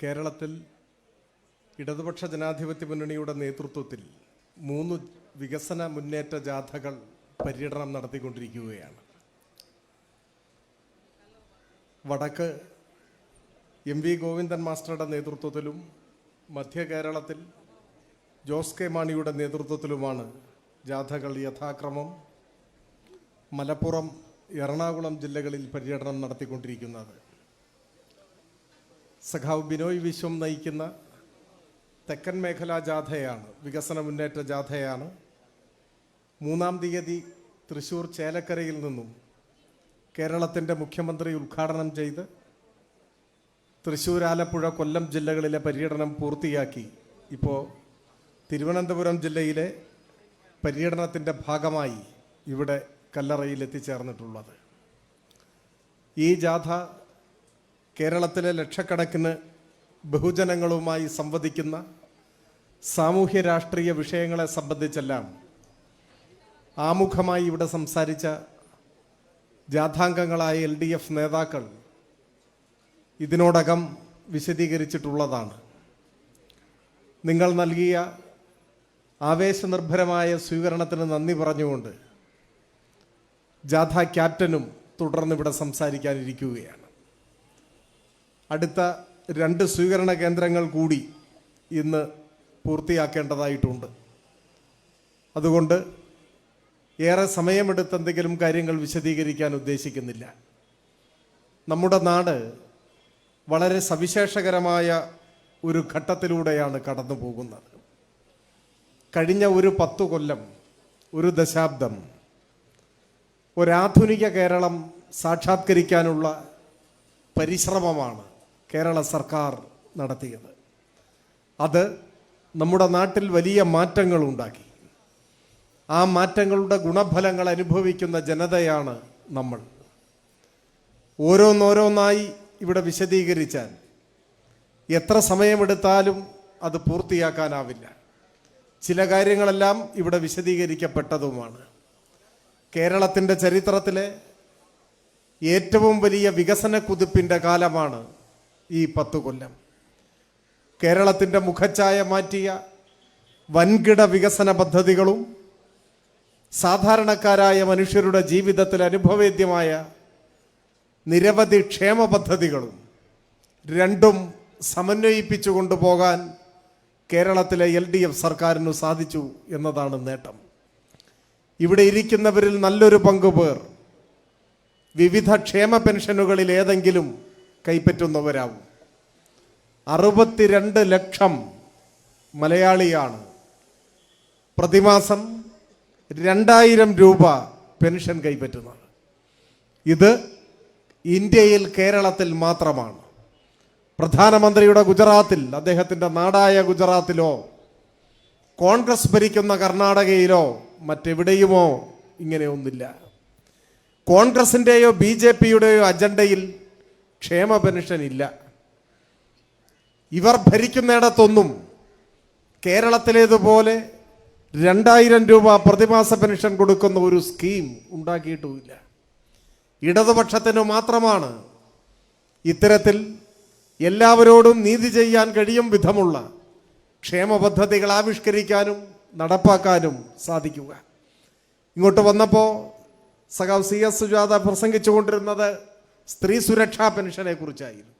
കേരളത്തിൽ ഇടതുപക്ഷ ജനാധിപത്യ മുന്നണിയുടെ നേതൃത്വത്തിൽ മൂന്ന് വികസന മുന്നേറ്റ ജാഥകൾ പര്യടനം നടത്തിക്കൊണ്ടിരിക്കുകയാണ്. വടക്ക് എം വി ഗോവിന്ദൻ മാസ്റ്ററുടെ നേതൃത്വത്തിലും മധ്യ കേരളത്തിൽ ജോസ് കെ മാണിയുടെ നേതൃത്വത്തിലുമാണ് ജാഥകൾ യഥാക്രമം മലപ്പുറം എറണാകുളം ജില്ലകളിൽ പര്യടനം നടത്തിക്കൊണ്ടിരിക്കുന്നത്. സഖാവ് ബിനോയ് വിശ്വം നയിക്കുന്ന തെക്കൻ മേഖലാ ജാഥയാണ് വികസന മുന്നേറ്റ ജാഥയാണ്. മൂന്നാം തീയതി തൃശൂർ ചേലക്കരയിൽ നിന്നും കേരളത്തിന്റെ മുഖ്യമന്ത്രി ഉദ്ഘാടനം ചെയ്ത് തൃശൂർ ആലപ്പുഴ കൊല്ലം ജില്ലകളിലെ പര്യടനം പൂർത്തിയാക്കി. ഇപ്പോൾ തിരുവനന്തപുരം ജില്ലയിലെ പര്യടനത്തിന്റെ ഭാഗമായി ഇവിടെ കല്ലറയിൽ എത്തിച്ചേർന്നിട്ടുള്ളത്. ഈ ജാഥ കേരളത്തിലെ ലക്ഷക്കണക്കിന് ബഹുജനങ്ങളുമായി സംവദിക്കുന്ന സാമൂഹ്യ രാഷ്ട്രീയ വിഷയങ്ങളെ സംബന്ധിച്ചെല്ലാം ആമുഖമായി ഇവിടെ സംസാരിച്ച ജാഥാംഗങ്ങളായ എൽ ഡി എഫ് നേതാക്കൾ ഇതിനോടകം വിശദീകരിച്ചിട്ടുള്ളതാണ്. നിങ്ങൾ നൽകിയ ആവേശനിർഭരമായ സ്വീകരണത്തിന് നന്ദി പറഞ്ഞുകൊണ്ട് ജാഥ ക്യാപ്റ്റനും തുടർന്ന് ഇവിടെ സംസാരിക്കാനിരിക്കുകയാണ്. അടുത്ത രണ്ട് സ്വീകരണ കേന്ദ്രങ്ങൾ കൂടി ഇന്ന് പൂർത്തിയാക്കേണ്ടതായിട്ടുണ്ട്. അതുകൊണ്ട് ഏറെ സമയമെടുത്ത് എന്തെങ്കിലും കാര്യങ്ങൾ വിശദീകരിക്കാൻ ഉദ്ദേശിക്കുന്നില്ല. നമ്മുടെ നാട് വളരെ സവിശേഷകരമായ ഒരു ഘട്ടത്തിലൂടെയാണ് കടന്നു പോകുന്നത് കഴിഞ്ഞ ഒരു പത്തു കൊല്ലം ഒരു ദശാബ്ദം ഒരാധുനിക കേരളം സാക്ഷാത്കരിക്കാനുള്ള പരിശ്രമമാണ് കേരള സർക്കാർ നടത്തിയത്. അത് നമ്മുടെ നാട്ടിൽ വലിയ മാറ്റങ്ങൾ ഉണ്ടാക്കി. ആ മാറ്റങ്ങളുടെ ഗുണഫലങ്ങൾ അനുഭവിക്കുന്ന ജനതയാണ് നമ്മൾ. ഓരോന്നോരോന്നായി ഇവിടെ വിശദീകരിച്ചാൽ എത്ര സമയമെടുത്താലും അത് പൂർത്തിയാക്കാനാവില്ല. ചില കാര്യങ്ങളെല്ലാം ഇവിടെ വിശദീകരിക്കപ്പെട്ടതുമാണ്. കേരളത്തിന്റെ ചരിത്രത്തിലെ ഏറ്റവും വലിയ വികസന കുതിപ്പിന്റെ കാലമാണ് ഈ പത്തു കൊല്ലം. കേരളത്തിന്റെ മുഖച്ഛായ മാറ്റിയ വൻകിട വികസന പദ്ധതികളും സാധാരണക്കാരായ മനുഷ്യരുടെ ജീവിതത്തിൽ അനുഭവേദ്യമായ നിരവധി ക്ഷേമ പദ്ധതികളും രണ്ടും സമന്വയിപ്പിച്ചു കൊണ്ടുപോകാൻ കേരളത്തിലെ എൽ ഡി എഫ് സർക്കാരിന് സാധിച്ചു എന്നതാണ് നേട്ടം. ഇവിടെ ഇരിക്കുന്നവരിൽ നല്ലൊരു പങ്കുപേർ. വിവിധ ക്ഷേമ പെൻഷനുകളിൽ ഏതെങ്കിലും കൈപ്പറ്റുന്നവരാവും. അറുപത്തിരണ്ട് ലക്ഷം മലയാളിയാണ്. പ്രതിമാസം രണ്ടായിരം രൂപ പെൻഷൻ കൈപ്പറ്റുന്നത്. ഇത് ഇന്ത്യയിൽ കേരളത്തിൽ മാത്രമാണ്. പ്രധാനമന്ത്രിയുടെ ഗുജറാത്തിൽ അദ്ദേഹത്തിന്റെ നാടായ ഗുജറാത്തിലോ കോൺഗ്രസ് ഭരിക്കുന്ന കർണാടകയിലോ മറ്റെവിടെയുമോ ഇങ്ങനെയൊന്നില്ല കോൺഗ്രസിന്റെയോ ബി ജെ പിയുടെയോ അജണ്ടയിൽ ക്ഷേമ പെൻഷൻ ഇല്ല ഇവർ ഭരിക്കുന്നിടത്തൊന്നും കേരളത്തിലേതുപോലെ രണ്ടായിരം രൂപ പ്രതിമാസ പെൻഷൻ കൊടുക്കുന്ന ഒരു സ്കീം ഉണ്ടാക്കിയിട്ടുമില്ല. ഇടതുപക്ഷത്തിന് മാത്രമാണ് ഇത്തരത്തിൽ എല്ലാവരോടും നീതി ചെയ്യാൻ കഴിയും വിധമുള്ള ക്ഷേമ പദ്ധതികൾ ആവിഷ്കരിക്കാനും നടപ്പാക്കാനും സാധിക്കുക. ഇങ്ങോട്ട് വന്നപ്പോൾ സഖാവ് സി എസ് സുജാത പ്രസംഗിച്ചുകൊണ്ടിരുന്നത് സ്ത്രീ സുരക്ഷാ പെൻഷനെ കുറിച്ചായിരുന്നു.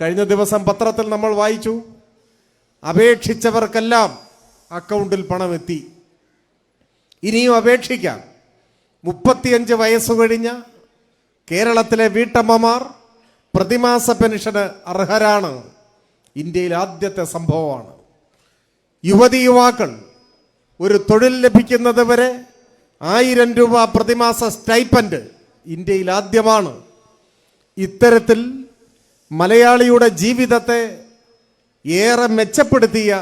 കഴിഞ്ഞ ദിവസം പത്രത്തിൽ നമ്മൾ വായിച്ചു അപേക്ഷിച്ചവർക്കെല്ലാം അക്കൗണ്ടിൽ പണമെത്തി. ഇനിയും അപേക്ഷിക്കാം. മുപ്പത്തിയഞ്ച് വയസ്സ് കഴിഞ്ഞ കേരളത്തിലെ വീട്ടമ്മമാർ പ്രതിമാസ പെൻഷന് അർഹരാണ്. ഇന്ത്യയിൽ ആദ്യത്തെ സംഭവമാണ്. യുവതി യുവാക്കൾ ഒരു തൊഴിൽ ലഭിക്കുന്നത് വരെ ആയിരം രൂപ പ്രതിമാസ സ്റ്റൈപ്പൻഡ് ഇന്ത്യയിൽ ആദ്യമാണ്. ഇത്തരത്തിൽ മലയാളിയുടെ ജീവിതത്തെ ഏറെ മെച്ചപ്പെടുത്തിയ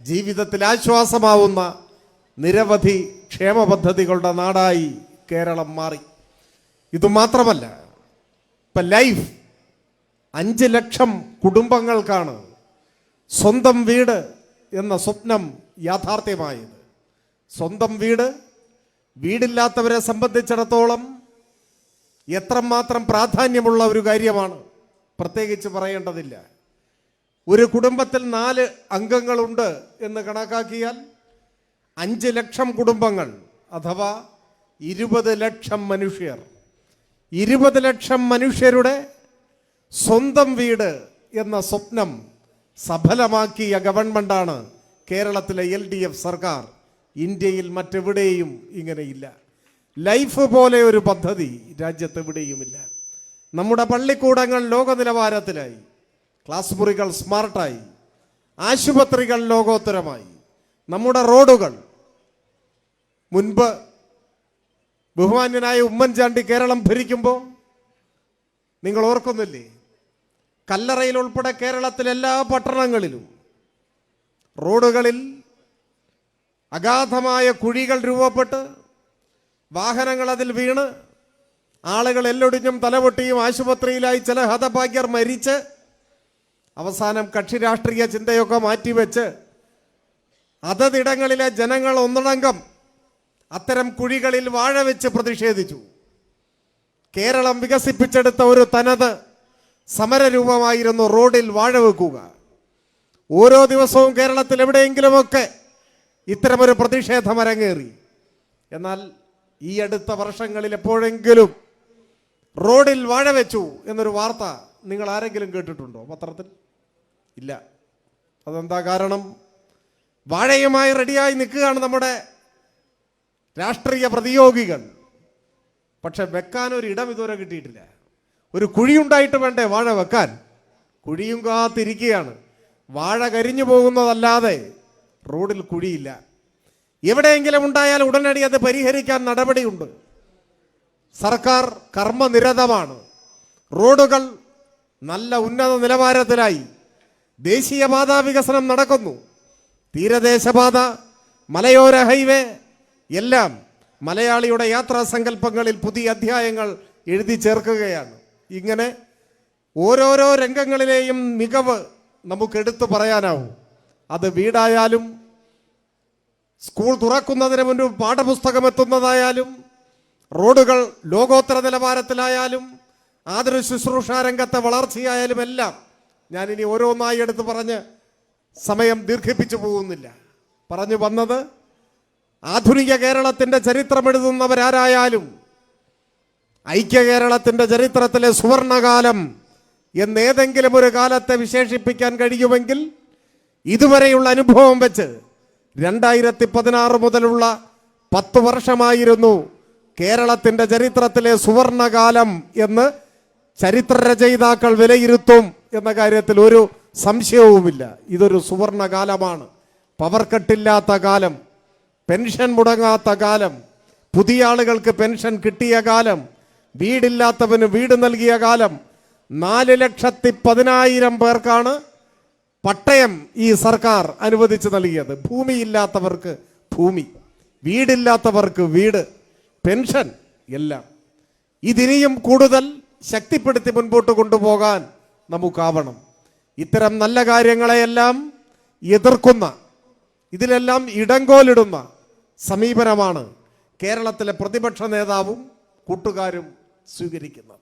ജീവിതത്തിൽ ആശ്വാസമാവുന്ന നിരവധി ക്ഷേമ പദ്ധതികളുടെ നാടായി കേരളം മാറി. ഇതുമാത്രമല്ല ഇപ്പം ലൈഫ് അഞ്ച് ലക്ഷം കുടുംബങ്ങൾക്കാണ് സ്വന്തം വീട് എന്ന സ്വപ്നം യാഥാർത്ഥ്യമായത്. സ്വന്തം വീട് വീടില്ലാത്തവരെ സംബന്ധിച്ചിടത്തോളം എത്രമാത്രം പ്രാധാന്യമുള്ള ഒരു കാര്യമാണ്. പ്രത്യേകിച്ച് പറയേണ്ടതില്ല. ഒരു കുടുംബത്തിൽ നാല് അംഗങ്ങളുണ്ട് എന്ന് കണക്കാക്കിയാൽ അഞ്ച് ലക്ഷം കുടുംബങ്ങൾ അഥവാ ഇരുപത് ലക്ഷം മനുഷ്യർ. ഇരുപത് ലക്ഷം മനുഷ്യരുടെ സ്വന്തം വീട് എന്ന സ്വപ്നം സഫലമാക്കിയ ഗവൺമെന്റാണ് കേരളത്തിലെ എൽ സർക്കാർ. ഇന്ത്യയിൽ മറ്റെവിടെയും ഇങ്ങനെയില്ല. ലൈഫ് പോലെ ഒരു പദ്ധതി രാജ്യത്ത് എവിടെയുമില്ല നമ്മുടെ പള്ളിക്കൂടങ്ങൾ ലോക നിലവാരത്തിലായി ക്ലാസ് മുറികൾ സ്മാർട്ടായി. ആശുപത്രികൾ ലോകോത്തരമായി. നമ്മുടെ റോഡുകൾ. മുൻപ് ബഹുമാന്യനായ ഉമ്മൻചാണ്ടി കേരളം ഭരിക്കുമ്പോൾ നിങ്ങൾ ഓർക്കുന്നില്ലേ? കല്ലറയിൽ ഉൾപ്പെടെ കേരളത്തിലെ എല്ലാ പട്ടണങ്ങളിലും റോഡുകളിൽ അഗാധമായ കുഴികൾ രൂപപ്പെട്ട് വാഹനങ്ങൾ അതിൽ വീണ് ആളുകൾ എല്ലൊടിഞ്ഞും തലപൊട്ടിയും ആശുപത്രിയിലായി ചില ഹതഭാഗ്യർ മരിച്ച് അവസാനം കക്ഷി രാഷ്ട്രീയ ചിന്തയൊക്കെ മാറ്റിവെച്ച് അതതിടങ്ങളിലെ ജനങ്ങൾ ഒന്നടങ്കം അത്തരം കുഴികളിൽ വാഴ വെച്ച് പ്രതിഷേധിച്ചു. കേരളം വികസിപ്പിച്ചെടുത്ത ഒരു തനത് സമരരൂപമായിരുന്നു റോഡിൽ വാഴ വെക്കുക ഓരോ ദിവസവും കേരളത്തിൽ എവിടെയെങ്കിലുമൊക്കെ ഇത്തരമൊരു പ്രതിഷേധം അരങ്ങേറി എന്നാൽ ഈ അടുത്ത വർഷങ്ങളിൽ എപ്പോഴെങ്കിലും റോഡിൽ വാഴ വെച്ചു എന്നൊരു വാർത്ത നിങ്ങൾ ആരെങ്കിലും കേട്ടിട്ടുണ്ടോ പത്രത്തിൽ? ഇല്ല. അതെന്താ കാരണം? വാഴയുമായി റെഡിയായി നിൽക്കുകയാണ് നമ്മുടെ രാഷ്ട്രീയ പ്രതിയോഗികൾ. പക്ഷെ വെക്കാൻ ഒരു ഇടം ഇതുവരെ കിട്ടിയിട്ടില്ല. ഒരു കുഴിയുണ്ടായിട്ട് വേണ്ടേ വാഴ വെക്കാൻ? കുഴിയും കാത്തിരിക്കുകയാണ്. വാഴ കരിഞ്ഞു പോകുന്നതല്ലാതെ റോഡിൽ കുഴിയില്ല. എവിടെയെങ്കിലും ഉണ്ടായാൽ ഉടനടി അത് പരിഹരിക്കാൻ നടപടിയുണ്ട്. സർക്കാർ കർമ്മനിരതമാണ്. റോഡുകൾ നല്ല ഉന്നത നിലവാരത്തിലായി. ദേശീയപാതാ വികസനം നടക്കുന്നു. തീരദേശപാത മലയോര ഹൈവേ എല്ലാം മലയാളിയുടെ യാത്രാ സങ്കല്പങ്ങളിൽ പുതിയ അധ്യായങ്ങൾ എഴുതി ചേർക്കുകയാണ്. ഇങ്ങനെ ഓരോരോ രംഗങ്ങളിലെയും മികവ് നമുക്ക് എടുത്തു പറയാനാവും. അത് വീടായാലും സ്കൂൾ തുറക്കുന്നതിന് മുൻപ് പാഠപുസ്തകം എത്തുന്നതായാലും റോഡുകൾ ലോകോത്തര നിലവാരത്തിലായാലും ആതൊരു ശുശ്രൂഷാ രംഗത്തെ വളർച്ചയായാലും എല്ലാം ഞാൻ ഞാനിനി ഓരോന്നായി എടുത്ത് പറഞ്ഞ് സമയം ദീർഘിപ്പിച്ചു പോകുന്നില്ല. പറഞ്ഞു വന്നത് ആധുനിക കേരളത്തിന്റെ ചരിത്രമെഴുതുന്നവരാരായാലും ഐക്യ കേരളത്തിന്റെ ചരിത്രത്തിലെ സുവർണകാലം എന്നേതെങ്കിലും ഒരു കാലത്തെ വിശേഷിപ്പിക്കാൻ കഴിയുമെങ്കിൽ ഇതുവരെയുള്ള അനുഭവം വെച്ച് രണ്ടായിരത്തി പതിനാറ് മുതലുള്ള പത്ത് വർഷമായിരുന്നു കേരളത്തിന്റെ ചരിത്രത്തിലെ സുവർണകാലം എന്ന് ചരിത്ര രചയിതാക്കൾ വിലയിരുത്തും എന്ന കാര്യത്തിൽ ഒരു സംശയവുമില്ല. ഇതൊരു സുവർണകാലമാണ്. പവർ കട്ടില്ലാത്ത കാലം പെൻഷൻ മുടങ്ങാത്ത കാലം പുതിയ ആളുകൾക്ക് പെൻഷൻ കിട്ടിയ കാലം വീടില്ലാത്തവന് വീട് നൽകിയ കാലം നാല് ലക്ഷത്തി പതിനായിരം പേർക്കാണ് പട്ടയം ഈ സർക്കാർ അനുവദിച്ച് നൽകിയത്. ഭൂമിയില്ലാത്തവർക്ക് ഭൂമി വീടില്ലാത്തവർക്ക് വീട് പെൻഷൻ എല്ലാം. ഇതിനിയും കൂടുതൽ ശക്തിപ്പെടുത്തി മുൻപോട്ട് കൊണ്ടുപോകാൻ നമുക്കാവണം. ഇത്തരം നല്ല കാര്യങ്ങളെയെല്ലാം എതിർക്കുന്ന ഇതിലെല്ലാം ഇടങ്കോലിടുന്ന സമീപനമാണ് കേരളത്തിലെ പ്രതിപക്ഷ നേതാവും കൂട്ടുകാരും സ്വീകരിക്കുന്നത്.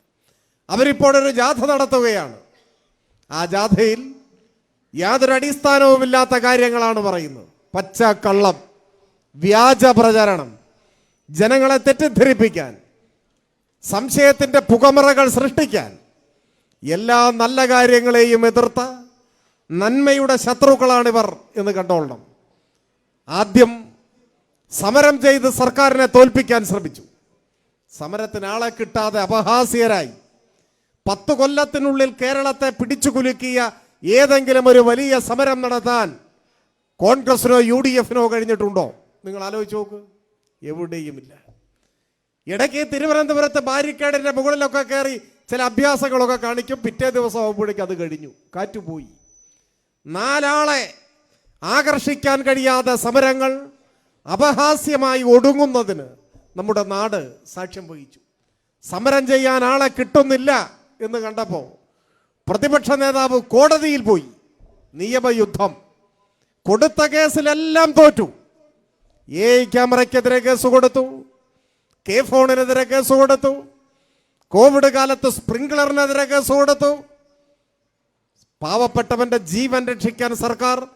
അവരിപ്പോഴൊരു ജാഥ നടത്തുകയാണ്. ആ ജാഥയിൽ യാതൊരു അടിസ്ഥാനവുമില്ലാത്ത കാര്യങ്ങളാണ് പറയുന്നത്. പച്ച കള്ളം വ്യാജ പ്രചരണം ജനങ്ങളെ തെറ്റിദ്ധരിപ്പിക്കാൻ സംശയത്തിന്റെ പുകമറകൾ സൃഷ്ടിക്കാൻ എല്ലാ നല്ല കാര്യങ്ങളെയും എതിർത്ത നന്മയുടെ ശത്രുക്കളാണിവർ എന്ന് കണ്ടോളണം. ആദ്യം സമരം ചെയ്ത് സർക്കാരിനെ തോൽപ്പിക്കാൻ ശ്രമിച്ചു. സമരത്തിന് ആളെ കിട്ടാതെ അപഹാസ്യരായി. പത്ത് കൊല്ലത്തിനുള്ളിൽ കേരളത്തെ പിടിച്ചു കുലുക്കിയ ഏതെങ്കിലും ഒരു വലിയ സമരം നടത്താൻ കോൺഗ്രസിനോ യു ഡി എഫിനോ കഴിഞ്ഞിട്ടുണ്ടോ? നിങ്ങൾ ആലോചിച്ച് നോക്ക്. എവിടെയുമില്ല. ഇടയ്ക്ക് തിരുവനന്തപുരത്ത് ബാരിക്കേഡിന്റെ മുകളിലൊക്കെ കയറി ചില അഭ്യാസങ്ങളൊക്കെ കാണിക്കും. പിറ്റേ ദിവസം ആകുമ്പോഴേക്കും അത് കഴിഞ്ഞു. കാറ്റുപോയി. നാലാളെ ആകർഷിക്കാൻ കഴിയാത്ത സമരങ്ങൾ അപഹാസ്യമായി ഒടുങ്ങുന്നതിന് നമ്മുടെ നാട് സാക്ഷ്യം വഹിച്ചു. സമരം ചെയ്യാൻ ആളെ കിട്ടുന്നില്ല എന്ന് കണ്ടപ്പോൾ പ്രതിപക്ഷ നേതാവ് കോടതിയിൽ പോയി. നിയമയുദ്ധം. കൊടുത്ത കേസിലെല്ലാം തോറ്റു. എ ക്യാമറയ്ക്കെതിരെ കേസ് കൊടുത്തു. കെ ഫോണിനെതിരെ കേസ് കൊടുത്തു. കോവിഡ് കാലത്ത് സ്പ്രിംഗ്ലറിനെതിരെ കേസ് കൊടുത്തു. പാവപ്പെട്ടവന്റെ ജീവൻ രക്ഷിക്കാൻ സർക്കാർ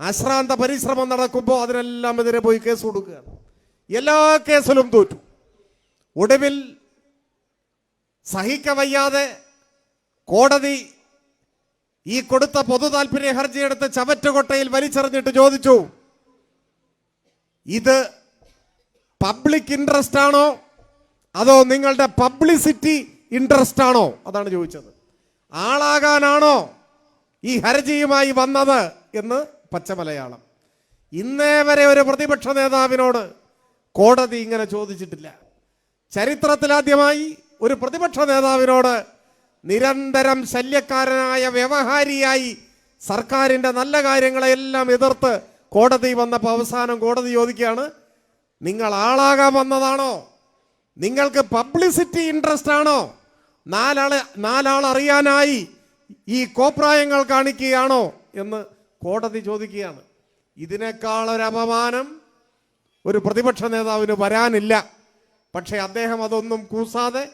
അശ്രാന്ത പരിശ്രമം നടക്കുമ്പോൾ അതിനെല്ലാം എതിരെ പോയി കേസ് കൊടുക്കുക. എല്ലാ കേസിലും തോറ്റു. ഒടുവിൽ സഹിക്കവയ്യാതെ കോടതി ഈ കൊടുത്ത പൊതു താല്പര്യ ഹർജിയെടുത്ത് ചവറ്റുകൊട്ടയിൽ വലിച്ചെറിഞ്ഞിട്ട് ചോദിച്ചു ഇത് പബ്ലിക് ഇൻട്രസ്റ്റ് ആണോ? അതോ നിങ്ങളുടെ പബ്ലിസിറ്റി ഇൻട്രസ്റ്റ് ആണോ? അതാണ് ചോദിച്ചത്. ആളാകാനാണോ ഈ ഹർജിയുമായി വന്നത്? എന്ന് പച്ചമലയാളം. ഇന്നേ വരെ ഒരു പ്രതിപക്ഷ നേതാവിനോട് കോടതി ഇങ്ങനെ ചോദിച്ചിട്ടില്ല. ചരിത്രത്തിലാദ്യമായി ഒരു പ്രതിപക്ഷ നേതാവിനോട് നിരന്തരം ശല്യക്കാരനായ വ്യവഹാരിയായി സർക്കാരിന്റെ നല്ല കാര്യങ്ങളെല്ലാം എതിർത്ത് കോടതി വന്നപ്പോൾ അവസാനം കോടതി ചോദിക്കുകയാണ് നിങ്ങൾ ആളാകാൻ വന്നതാണോ? നിങ്ങൾക്ക് പബ്ലിസിറ്റി ഇൻട്രസ്റ്റ് ആണോ? നാലാളെ നാലാൾ അറിയാനായി ഈ കോപ്രായങ്ങൾ കാണിക്കുകയാണോ? എന്ന് കോടതി ചോദിക്കുകയാണ്. ഇതിനേക്കാൾ ഒരു അപമാനം ഒരു പ്രതിപക്ഷ നേതാവിന് വരാനില്ല. പക്ഷേ അദ്ദേഹം അതൊന്നും കൂസാതെ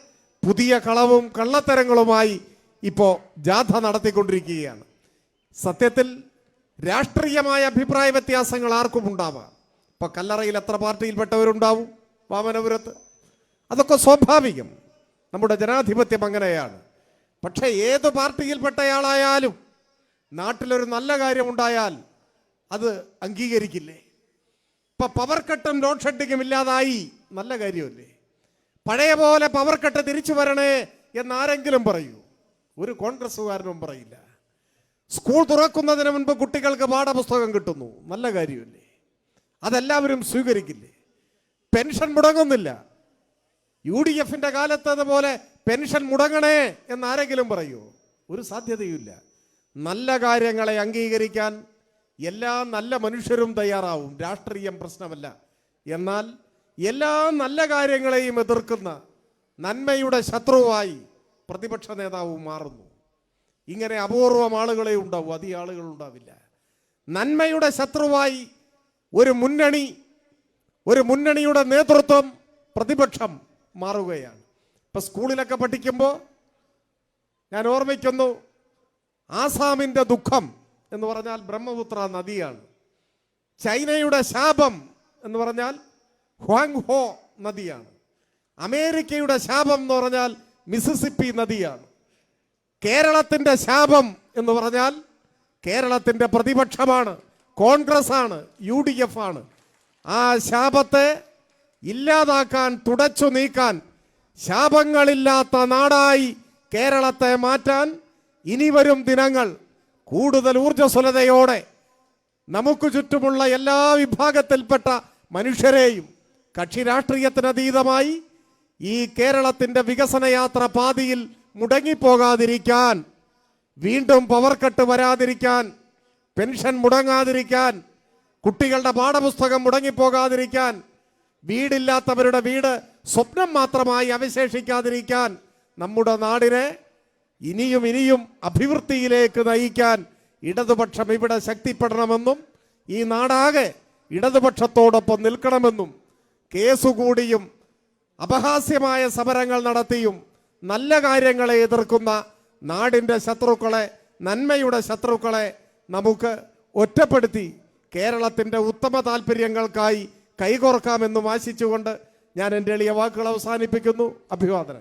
പുതിയ കളവും കള്ളത്തരങ്ങളുമായി ഇപ്പോൾ ജാഥ നടത്തിക്കൊണ്ടിരിക്കുകയാണ്. സത്യത്തിൽ രാഷ്ട്രീയമായ അഭിപ്രായ വ്യത്യാസങ്ങൾ ആർക്കും ഉണ്ടാവാം. ഇപ്പൊ കല്ലറയിൽ എത്ര പാർട്ടിയിൽപ്പെട്ടവരുണ്ടാവും വാമനപുരത്ത്? അതൊക്കെ സ്വാഭാവികം. നമ്മുടെ ജനാധിപത്യം അങ്ങനെയാണ്. പക്ഷേ ഏത് പാർട്ടിയിൽപ്പെട്ടയാളായാലും നാട്ടിലൊരു നല്ല കാര്യമുണ്ടായാൽ അത് അംഗീകരിക്കില്ലേ? ഇപ്പൊ പവർ കട്ടും ലോഡ് ഷെഡിങ്ങും ഇല്ലാതായി. നല്ല കാര്യമല്ലേ? പഴയ പോലെ പവർ കട്ട് തിരിച്ചു വരണേ എന്നാരെങ്കിലും പറയൂ. ഒരു കോൺഗ്രസ്സുകാരനും പറയില്ല. സ്കൂൾ തുറക്കുന്നതിന് മുൻപ് കുട്ടികൾക്ക് പാഠപുസ്തകം കിട്ടുന്നു. നല്ല കാര്യമല്ലേ? അതെല്ലാവരും സ്വീകരിക്കില്ലേ? പെൻഷൻ മുടങ്ങുന്നില്ല. യു ഡി എഫിന്റെ കാലത്തതുപോലെ പെൻഷൻ മുടങ്ങണേ എന്നാരെങ്കിലും പറയൂ. ഒരു സാധ്യതയുമില്ല. നല്ല കാര്യങ്ങളെ അംഗീകരിക്കാൻ എല്ലാ നല്ല മനുഷ്യരും തയ്യാറാവും. രാഷ്ട്രീയം പ്രശ്നമല്ല. എന്നാൽ എല്ലാ നല്ല കാര്യങ്ങളെയും എതിർക്കുന്ന നന്മയുടെ ശത്രുവായി പ്രതിപക്ഷ നേതാവ് മാറുന്നു. ഇങ്ങനെ അപൂർവം ആളുകളെ ഉണ്ടാവും അധികം ആളുകൾ ഉണ്ടാവില്ല. നന്മയുടെ ശത്രുവായി ഒരു മുന്നണി ഒരു മുന്നണിയുടെ നേതൃത്വം പ്രതിപക്ഷം മാറുകയാണ്. ഇപ്പൊ സ്കൂളിലൊക്കെ പഠിക്കുമ്പോൾ ഞാൻ ഓർമ്മിക്കുന്നു ആസാമിന്റെ ദുഃഖം എന്ന് പറഞ്ഞാൽ ബ്രഹ്മപുത്ര നദിയാണ്. ചൈനയുടെ ശാപം എന്ന് പറഞ്ഞാൽ ഹ്വാങ് ഹോ നദിയാണ്. അമേരിക്കയുടെ ശാപം എന്ന് പറഞ്ഞാൽ മിസിസിപ്പി നദിയാണ്. കേരളത്തിന്റെ ശാപം എന്ന് പറഞ്ഞാൽ കേരളത്തിന്റെ പ്രതിപക്ഷമാണ് കോൺഗ്രസ് ആണ് യു ഡി എഫ് ആണ് ആ ശാപത്തെ ഇല്ലാതാക്കാൻ തുടച്ചു നീക്കാൻ ശാപങ്ങളില്ലാത്ത നാടായി കേരളത്തെ മാറ്റാൻ ഇനി വരും ദിനങ്ങൾ കൂടുതൽ ഊർജസ്വലതയോടെ നമുക്ക് ചുറ്റുമുള്ള എല്ലാ വിഭാഗത്തിൽപ്പെട്ട മനുഷ്യരെയും കക്ഷി രാഷ്ട്രീയത്തിനതീതമായി ഈ കേരളത്തിന്റെ വികസന യാത്ര പാതിയിൽ മുടങ്ങിപ്പോകാതിരിക്കാൻ വീണ്ടും പവർ കട്ട് വരാതിരിക്കാൻ പെൻഷൻ മുടങ്ങാതിരിക്കാൻ കുട്ടികളുടെ പാഠപുസ്തകം മുടങ്ങിപ്പോകാതിരിക്കാൻ വീടില്ലാത്തവരുടെ വീട് സ്വപ്നം മാത്രമായി അവശേഷിക്കാതിരിക്കാൻ നമ്മുടെ നാടിനെ ഇനിയും ഇനിയും അഭിവൃദ്ധിയിലേക്ക് നയിക്കാൻ ഇടതുപക്ഷം ഇവിടെ ശക്തിപ്പെടണമെന്നും ഈ നാടാകെ ഇടതുപക്ഷത്തോടൊപ്പം നിൽക്കണമെന്നും കേസുകൂടിയും അപഹാസ്യമായ സമരങ്ങൾ നടത്തിയും നല്ല കാര്യങ്ങളെ എതിർക്കുന്ന നാടിന്റെ ശത്രുക്കളെ നന്മയുടെ ശത്രുക്കളെ നമുക്ക് ഒറ്റപ്പെടുത്തി കേരളത്തിന്റെ ഉത്തമ താല്പര്യങ്ങൾക്കായി കൈകോർക്കാമെന്ന് ആശിച്ചുകൊണ്ട് ഞാൻ എന്റെ എളിയ വാക്കുകൾ അവസാനിപ്പിക്കുന്നു. അഭിവാദനം